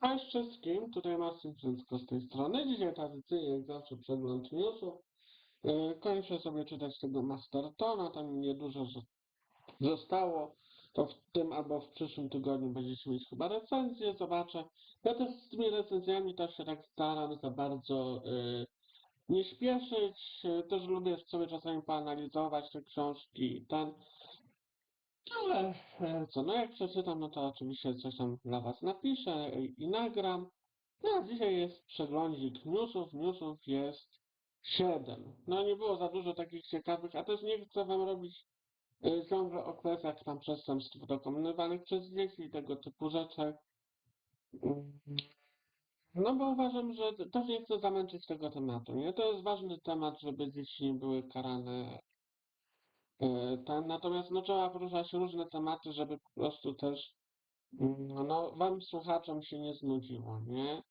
Cześć wszystkim, tutaj Marcin Przęcko z tej strony. Dzisiaj tradycyjnie, jak zawsze, przegląd newsów. Yy, Kończę sobie czytać tego Mastertona, tam niedużo zo- zostało. To w tym albo w przyszłym tygodniu będziecie mieć chyba recenzję, zobaczę. Ja też z tymi recenzjami też się tak staram za bardzo yy, nie śpieszyć. Yy, Też lubię sobie czasami poanalizować te książki i ten. Ale e, co, no jak przeczytam, no to oczywiście coś tam dla Was napiszę i, nagram. No dzisiaj jest przeglądzik newsów. Newsów jest 7. No nie było za dużo takich ciekawych, a też nie chcę Wam robić e, ciągle o kwestiach tam przestępstw dokonywanych przez dzieci i tego typu rzeczy. No bo uważam, że też nie chcę zamęczyć tego tematu. Nie? To jest ważny temat, żeby dzieci nie były karane Tam, natomiast no, trzeba poruszać różne tematy, żeby po prostu też mm, no, wam słuchaczom się nie znudziło, nie?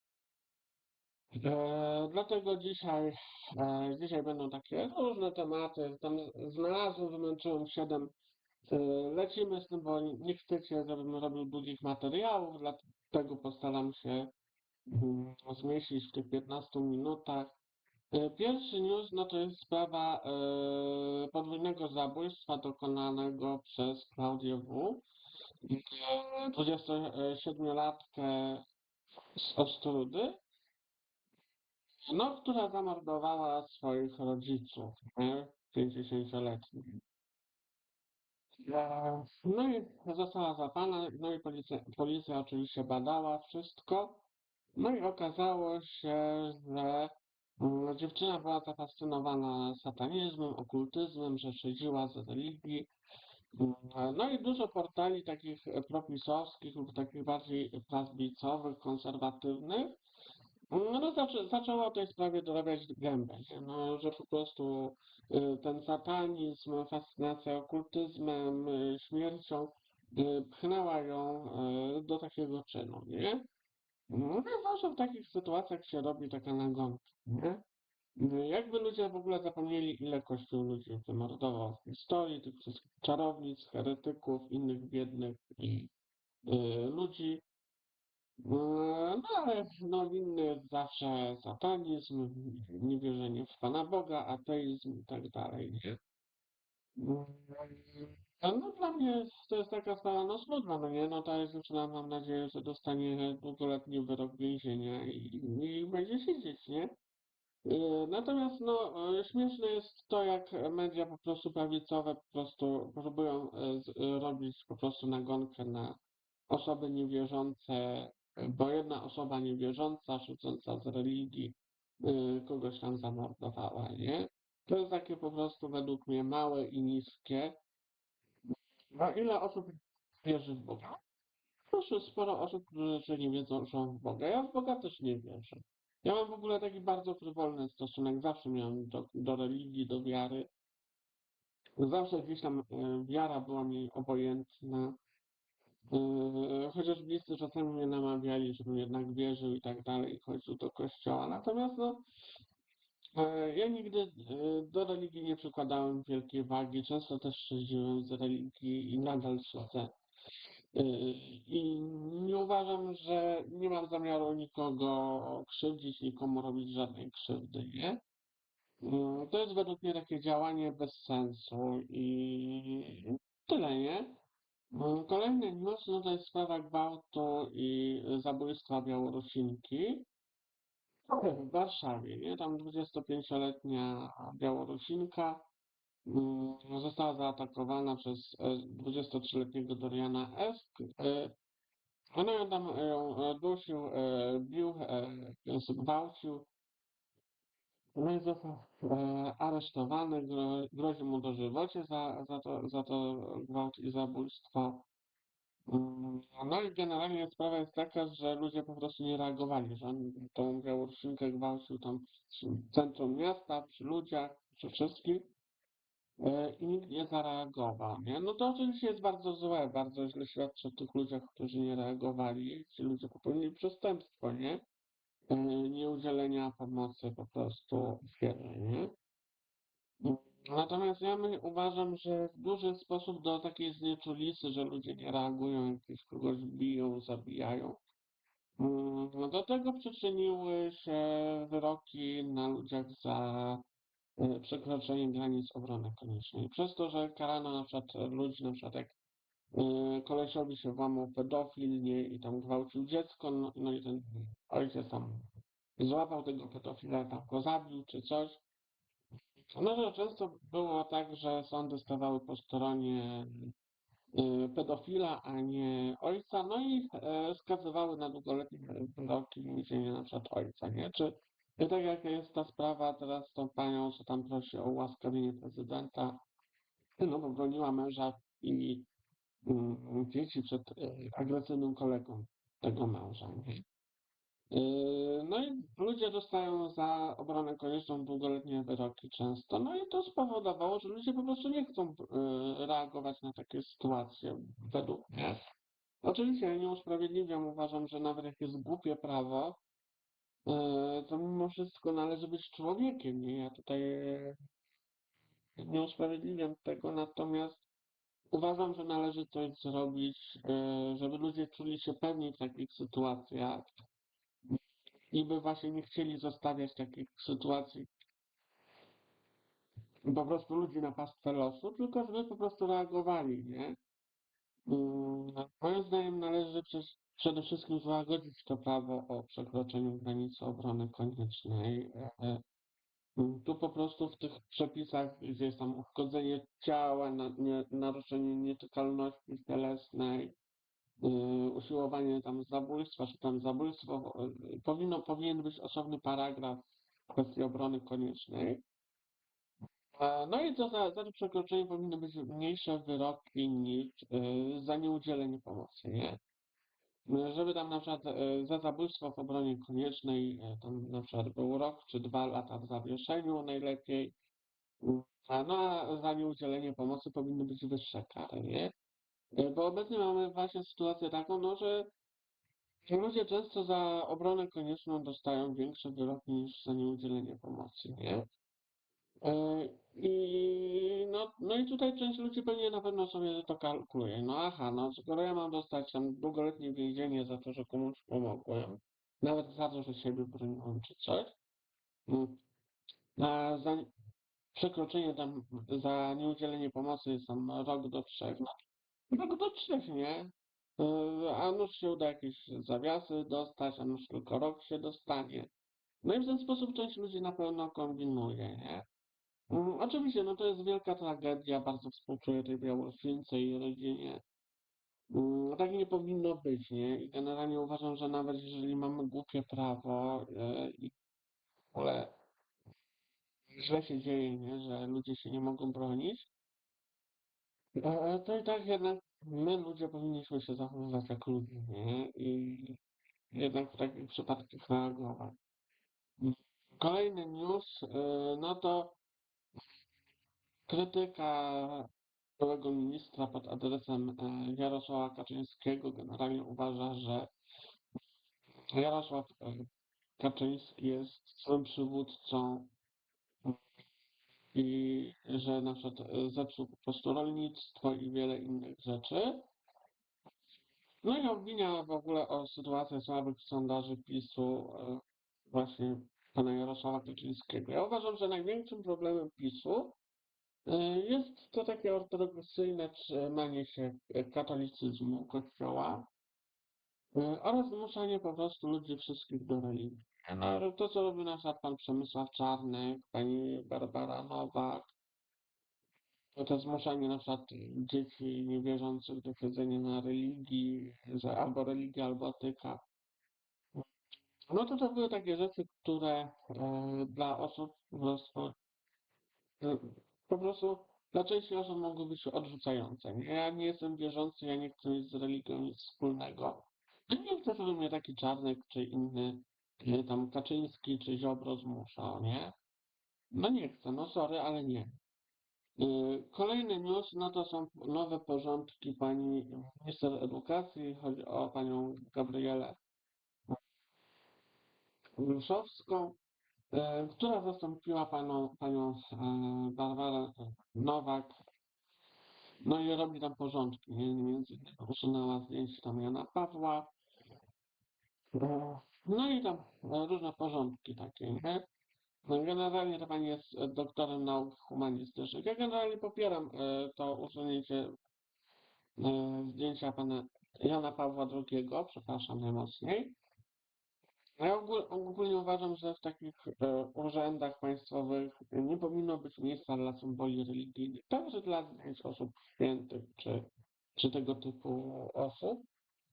E, dlatego dzisiaj, e, dzisiaj będą takie różne tematy. Tam znalazłem, wymęczyłem siedem. E, lecimy z tym, bo nie chcecie, żebym robił długich materiałów, dlatego postaram się mm, zmieścić w tych 15 minutach. E, Pierwszy news no to jest sprawa e, podwójnego zabójstwa dokonanego przez Klaudię W. e, 27-latkę z Ostrudy, no, która zamordowała swoich rodziców, nie? 50-letnich. E, No i została złapana, no i policja, policja oczywiście badała wszystko. No i okazało się, że dziewczyna była zafascynowana satanizmem, okultyzmem, że szydziła z religii. No i dużo portali takich propisowskich lub takich bardziej prawicowych, konserwatywnych, no zaczę, zaczęło o tej sprawie dorabiać gębę, no, że po prostu y, ten satanizm, fascynacja okultyzmem, y, śmiercią y, pchnęła ją do takiego czynu, nie? No zawsze w takich sytuacjach się robi taka nagonka, nie? Jakby ludzie w ogóle zapomnieli, ile Kościół ludzi wymordował w historii, tych wszystkich czarownic, heretyków, innych biednych i y, ludzi. Y, No ale no, winny jest zawsze satanizm, niewierzenie w Pana Boga, ateizm i tak dalej, nie? Mm, No dla mnie to jest taka no smutna, no nie? No ta dziewczyna mam nadzieję, że dostanie długoletni wyrok więzienia i, i będzie siedzieć, nie? Yy, Natomiast no, yy, śmieszne jest to, jak media po prostu prawicowe po prostu próbują yy, robić po prostu nagonkę na osoby niewierzące, bo jedna osoba niewierząca, szydząca z religii, kogoś tam zamordowała, nie? To jest takie po prostu według mnie małe i niskie. Ile osób wierzy w Boga? Proszę, sporo osób, które nie wiedzą, że w Boga. Ja w Boga też nie wierzę. Ja mam w ogóle taki bardzo frywolny stosunek, zawsze miałem do, do religii, do wiary. Zawsze gdzieś tam e, wiara była mi obojętna. E, chociaż bliscy czasami mnie namawiali, żebym jednak wierzył i tak dalej, chodził do kościoła. Natomiast no, ja nigdy e, do religii nie przykładałem wielkiej wagi. Często też szydziłem z religii i nadal szydzę. Yy, I nie uważam, że nie mam zamiaru nikogo krzywdzić, nikomu robić żadnej krzywdy, nie? To jest według mnie takie działanie bez sensu i tyle, nie? Kolejny news no to jest sprawa gwałtu i zabójstwa Białorusinki w Warszawie, nie? Tam 25-letnia Białorusinka mm, została zaatakowana przez e, 23-letniego Doriana S. E, Ona ją tam e, ją e, dusił, e, bił, e, zgwałcił. No i został e, aresztowany, gro, grozi mu dożywocie za, za, to, za to gwałt i zabójstwo. No i generalnie sprawa jest taka, że ludzie po prostu nie reagowali, że tą Białorusinkę gwałcił tam w centrum miasta, przy ludziach, przy wszystkich. E, i nikt nie zareagował, nie? No to oczywiście jest bardzo złe, bardzo źle świadczy o tych ludziach, którzy nie reagowali. Ci ludzie popełnili przestępstwo, nie? E, Nieudzielenia pomocy po prostu ofierze, nie? Natomiast ja my, uważam, że w duży sposób do takiej znieczulisy, że ludzie nie reagują, jak gdzieś kogoś biją, zabijają, Mm, no Do tego przyczyniły się wyroki na ludziach za e, przekroczenie granic obrony koniecznej. Przez to, że karano na przykład ludzi, na przykład jak e, kolesiowi się włamał pedofil nie, i tam gwałcił dziecko, no, no i ten ojciec tam złapał tego pedofila, tam go zabił czy coś. No to często było tak, że sądy stawały po stronie y, pedofila, a nie ojca, no i e, skazywały na długoletnie wyroki więzienia na przykład ojca, nie? Czy tak jak jest ta sprawa teraz z tą panią, co tam prosi o ułaskawienie prezydenta, no bo broniła męża i mm, dzieci przed e, agresywnym kolegą tego męża, nie? Yy, No i ludzie dostają za obronę konieczną długoletnie wyroki często, no i to spowodowało, że ludzie po prostu nie chcą yy, reagować na takie sytuacje, według mnie. Oczywiście ja nie usprawiedliwiam, uważam, że nawet jak jest głupie prawo, yy, to mimo wszystko należy być człowiekiem, nie? Ja tutaj nie usprawiedliwiam tego, natomiast uważam, że należy coś zrobić, żeby ludzie czuli się pewni w takich sytuacjach, i by właśnie nie chcieli zostawiać takich sytuacji po prostu ludzi na pastwę losu, tylko żeby po prostu reagowali, nie? Mm, Moim zdaniem należy przez, przede wszystkim złagodzić to prawo o przekroczeniu granicy obrony koniecznej. E, e, mm, Tu po prostu w tych przepisach, gdzie jest tam uszkodzenie ciała, na, nie, naruszenie nietykalności cielesnej, y, usiłowanie tam zabójstwa, czy tam zabójstwo, y, powinno, powinien być osobny paragraf w kwestii obrony koniecznej. E, No i to za, za to przekroczenie powinny być mniejsze wyroki niż y, za nieudzielenie pomocy, nie? Y, Żeby tam na przykład y, za zabójstwo w obronie koniecznej y, tam na przykład był rok czy dwa lata w zawieszeniu najlepiej, Y, no a za nieudzielenie pomocy powinny być wyższe kary, nie? Y, Bo obecnie mamy właśnie sytuację taką, no, że ludzie często za obronę konieczną dostają większe wyroki niż za nieudzielenie pomocy, nie? E, I no, no i tutaj część ludzi pewnie na pewno sobie to kalkuluje. No aha, no skoro ja mam dostać tam długoletnie więzienie za to, że komuś pomogłem, nawet za to, że siebie broniłem czy coś, mm, a za przekroczenie tam, za nieudzielenie pomocy jest tam rok do trzech, no do trzech, nie? E, A nuż się uda jakieś zawiasy dostać, a nuż tylko rok się dostanie. No i w ten sposób część ludzi na pewno kombinuje, nie? Mm, Oczywiście, no to jest wielka tragedia, bardzo współczuję tej Białorusince i rodzinie. Mm, Tak nie powinno być, nie? I generalnie uważam, że nawet jeżeli mamy głupie prawo e, i w ogóle źle się dzieje, nie? Że ludzie się nie mogą bronić, e, to i tak jednak my ludzie powinniśmy się zachowywać jak ludzie, nie? I jednak w takich przypadkach reagować. Kolejny news, e, no to krytyka byłego ministra pod adresem e, Jarosława Kaczyńskiego generalnie uważa, że Jarosław e, Kaczyński jest złym przywódcą i że na przykład e, zepsuł po prostu rolnictwo i wiele innych rzeczy. No i obwinia w ogóle o sytuację słabych sondaży PiSu e, właśnie pana Jarosława Kaczyńskiego. Ja uważam, że największym problemem PiSu e, jest to takie ortodoksyjne trzymanie się katolicyzmu Kościoła, oraz zmuszanie po prostu ludzi wszystkich do religii. No, to, co robi na przykład pan Przemysław Czarnek, pani Barbara Nowak, to to zmuszanie na przykład dzieci niewierzących do siedzenia na religii, że albo religia, albo tyka. No to to były takie rzeczy, które e, dla osób po prostu, e, po prostu dla części osób mogły być odrzucające. Ja nie jestem wierzący, ja nie chcę mieć z religią nic wspólnego. No nie chcę, żeby mnie taki Czarnek czy inny, tam Kaczyński czy Ziobro zmuszał, nie? No nie chcę, no sorry, ale nie. E, Kolejny news, no to są nowe porządki pani minister edukacji, chodzi o panią Gabrielę Gruszowską, e, która zastąpiła panią, panią e, Barbarę Nowak, no i robi tam porządki, między innymi usunęła zdjęcie tam Jana Pawła, No i tam e, różne porządki takie, nie? No Generalnie to pani jest e, doktorem nauk humanistycznych. Ja generalnie popieram e, to usunięcie zdjęcia pana Jana Pawła II, przepraszam najmocniej. Ja ogól, ogólnie uważam, że w takich urzędach państwowych nie powinno być miejsca dla symboli religijnych, także dla zdjęć osób świętych, czy, czy tego typu osób,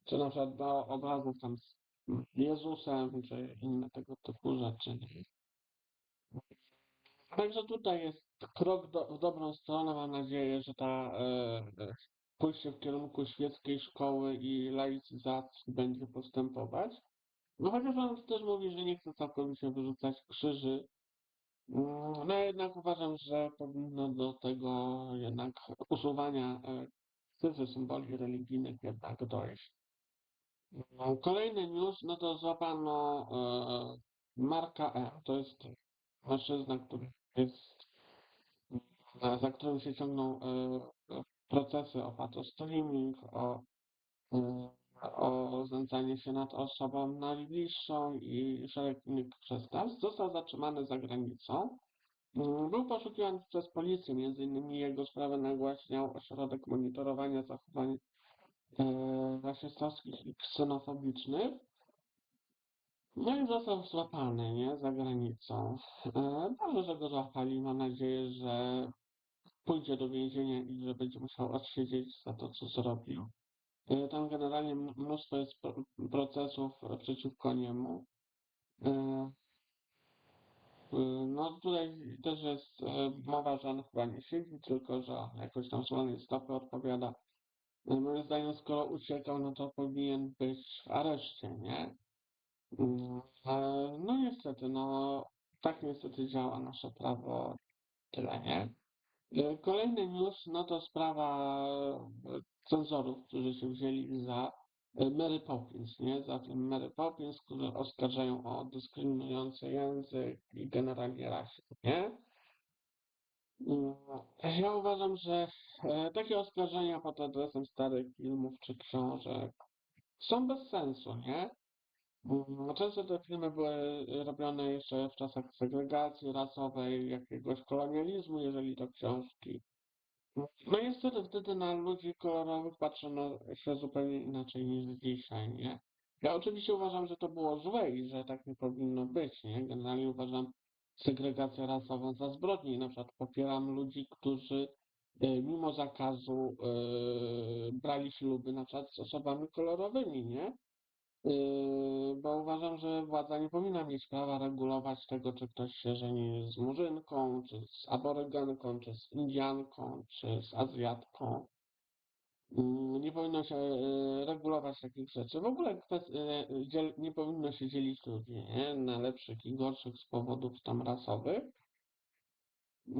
czy na przykład do obrazów tam z Jezusem, czy inne tego typu rzeczy. Także tutaj jest krok do, w dobrą stronę. Mam nadzieję, że ta e, e, pójście w kierunku świeckiej szkoły i laicyzacji będzie postępować. No chociaż on też mówi, że nie chce całkowicie wyrzucać krzyży. Mm, No jednak uważam, że powinno do tego jednak usuwania e, cyfry symboli religijnych jednak dojść. No, Kolejny news, no to złapano e, Marka E. To jest mężczyzna, który jest, e, za którym się ciągną e, procesy o patostreaming, o, e, o znęcanie się nad osobą najbliższą i szereg innych przestępstw. Został zatrzymany za granicą. Był poszukiwany przez policję, między innymi jego sprawę nagłaśniał ośrodek monitorowania zachowań e, rasistowskich i ksenofobicznych. No i został złapany, nie, za granicą. E, Dobrze, że go złapali. Mam nadzieję, że pójdzie do więzienia i że będzie musiał odsiedzieć za to, co zrobił. E, Tam generalnie mnóstwo jest pro- procesów przeciwko niemu. E, e, No tutaj też jest e, mowa, że on chyba nie siedzi, tylko że jakoś tam z stopy odpowiada. Moim zdaniem, skoro uciekał, no to powinien być w areszcie, nie? Mm, e, No niestety, no tak niestety działa nasze prawo, tyle, nie? E, Kolejny news, no to sprawa e, cenzorów, którzy się wzięli za Mary Poppins, nie? Za film Mary Poppins, którzy oskarżają o dyskryminujący język i generalnie rasizm, nie? Mm, Ja uważam, że e, takie oskarżenia pod adresem starych filmów czy książek są bez sensu, nie? Mm, Często te filmy były robione jeszcze w czasach segregacji rasowej, jakiegoś kolonializmu, jeżeli to książki. No niestety wtedy na ludzi kolorowych patrzono się zupełnie inaczej niż dzisiaj, nie? Ja oczywiście uważam, że to było złe i że tak nie powinno być, nie? Generalnie uważam segregację rasową za zbrodnię i na przykład popieram ludzi, którzy e, mimo zakazu e, brali śluby na przykład z osobami kolorowymi, nie? Yy, bo uważam, że władza nie powinna mieć prawa regulować tego, czy ktoś się żeni z Murzynką, czy z Aborygenką, czy z Indianką, czy z Azjatką. Yy, Nie powinno się yy, regulować takich rzeczy. W ogóle dziel- nie powinno się dzielić ludzi nie? na lepszych i gorszych z powodów tam rasowych. Yy,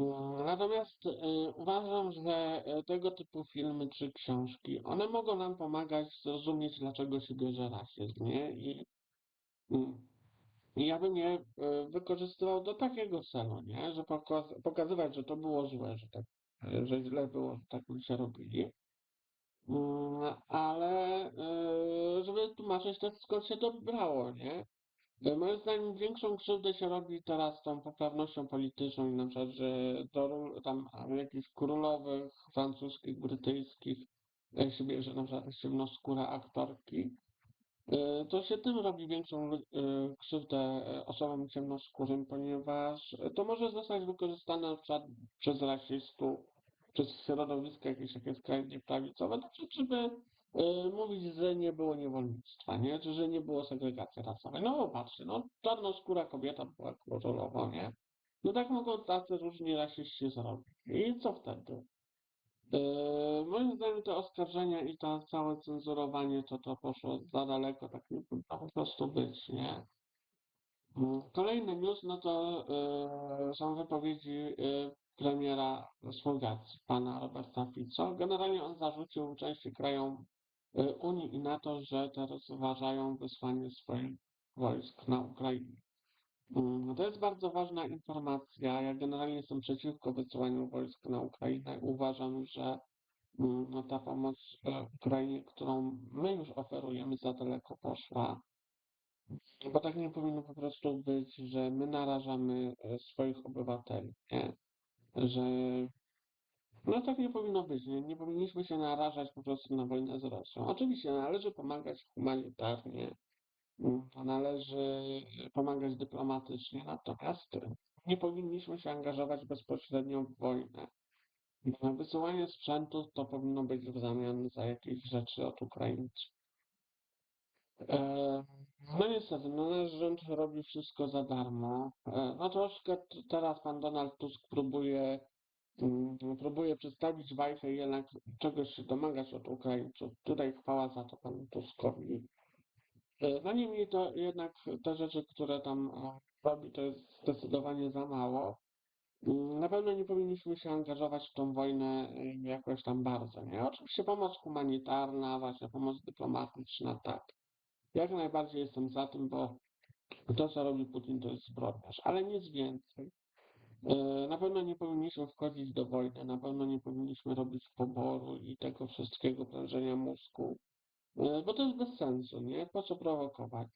Natomiast yy, uważam, że tego typu filmy czy książki, one mogą nam pomagać zrozumieć, dlaczego się bierze rasizm, nie? Mm. I ja bym je e, wykorzystywał do takiego celu, nie? Że pokaz- pokazywać, że to było złe, że tak, e, że źle było, że tak ludzie robili. Mm, Ale e, żeby tłumaczyć też skąd się to brało, nie? E, Moim zdaniem większą krzywdę się robi teraz tą poprawnością polityczną i na przykład, że do tam jakichś królowych francuskich, brytyjskich e, się bierze na przykład ciemnoskóre aktorki. E, To się tym robi większą e, krzywdę e, osobom ciemnoskórym, ponieważ e, to może zostać wykorzystane na przykład przez rasistów, przez środowiska jakieś takie skrajnie prawicowe, do rzeczy, żeby e, mówić, że nie było niewolnictwa, nie? Czy że nie było segregacji rasowej. No popatrzcie, no czarnoskóra kobieta była królową, nie? No tak mogą tacy różni rasiści zrobić. I co wtedy? Eee, Moim zdaniem te oskarżenia i to całe cenzurowanie to to poszło za daleko, tak nie powinno po prostu być, nie? Mm, Kolejny news, no to e, są wypowiedzi e, premiera Słowacji, pana Roberta Fico. Generalnie on zarzucił części krajom e, Unii i NATO, że teraz uważają wysłanie swoich wojsk na Ukrainę. Mm, To jest bardzo ważna informacja. Ja generalnie jestem przeciwko wysyłaniu wojsk na Ukrainę. Uważam, że Mm, No ta pomoc e, Ukrainie, którą my już oferujemy, za daleko poszła. Bo tak nie powinno po prostu być, że my narażamy e, swoich obywateli, nie? Że no tak nie powinno być, nie? Nie powinniśmy się narażać po prostu na wojnę z Rosją. Oczywiście należy pomagać humanitarnie, mm, należy pomagać dyplomatycznie, natomiast nie powinniśmy się angażować bezpośrednio w wojnę. Wysyłanie sprzętu to powinno być w zamian za jakieś rzeczy od Ukraińców. E, No niestety, no nasz rząd robi wszystko za darmo. E, No troszkę teraz pan Donald Tusk próbuje, mm, próbuje przedstawić bajkę i jednak czegoś się domagać od Ukraińców. Tutaj chwała za to panu Tuskowi. E, No niemniej to jednak te rzeczy, które tam robi, to jest zdecydowanie za mało. Mm, Na pewno nie powinniśmy się angażować w tą wojnę jakoś tam bardzo, nie? Oczywiście pomoc humanitarna, właśnie pomoc dyplomatyczna, tak. Jak najbardziej jestem za tym, bo to, co robi Putin, to jest zbrodniarz, ale nic więcej. Y, Na pewno nie powinniśmy wchodzić do wojny, na pewno nie powinniśmy robić poboru i tego wszystkiego, prężenia mózgu, y, bo to jest bez sensu, nie? Po co prowokować?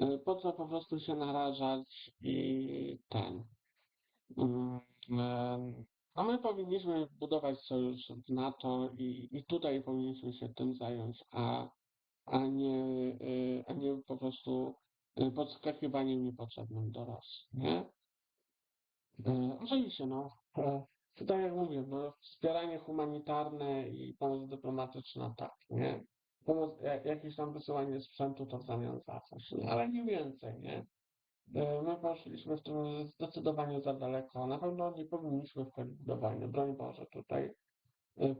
Y, Po co po prostu się narażać i ten. No my powinniśmy budować sojusz w NATO i, i tutaj powinniśmy się tym zająć, a, a, nie, y, a nie po prostu y, podskakiwaniem niepotrzebnym do Rosji, nie? E, Oczywiście, no, e, tak jak mówię, no, wspieranie humanitarne i pomoc dyplomatyczna, tak, nie? Pomoc, ja- jakieś tam wysyłanie sprzętu to w zamian za coś, ale nie więcej, nie? E, My poszliśmy w tym zdecydowanie za daleko. Na pewno nie powinniśmy wchodzić do wojny. Broń Boże, tutaj e,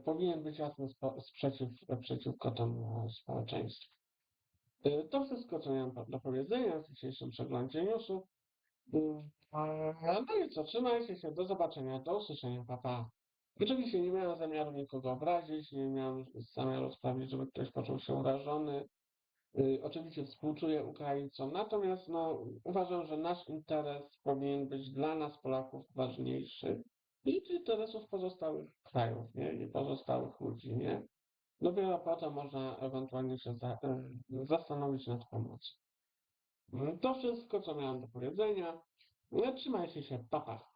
powinien być jasny sprzeciw przeciwko temu społeczeństwu. E, To wszystko, co miałem do powiedzenia w dzisiejszym przeglądzie newsów. No i co, trzymajcie się, do zobaczenia, do usłyszenia, pa pa. Oczywiście nie miałem zamiaru nikogo obrazić, nie miałem zamiaru sprawić, żeby ktoś poczuł się urażony. Oczywiście współczuję Ukraińcom, natomiast no, uważam, że nasz interes powinien być dla nas, Polaków, ważniejszy niż interesów pozostałych krajów, nie? I pozostałych ludzi, nie? Dopiero potem można ewentualnie się za, y, zastanowić nad pomocą. To wszystko, co miałem do powiedzenia. Trzymajcie się, papa. Pa.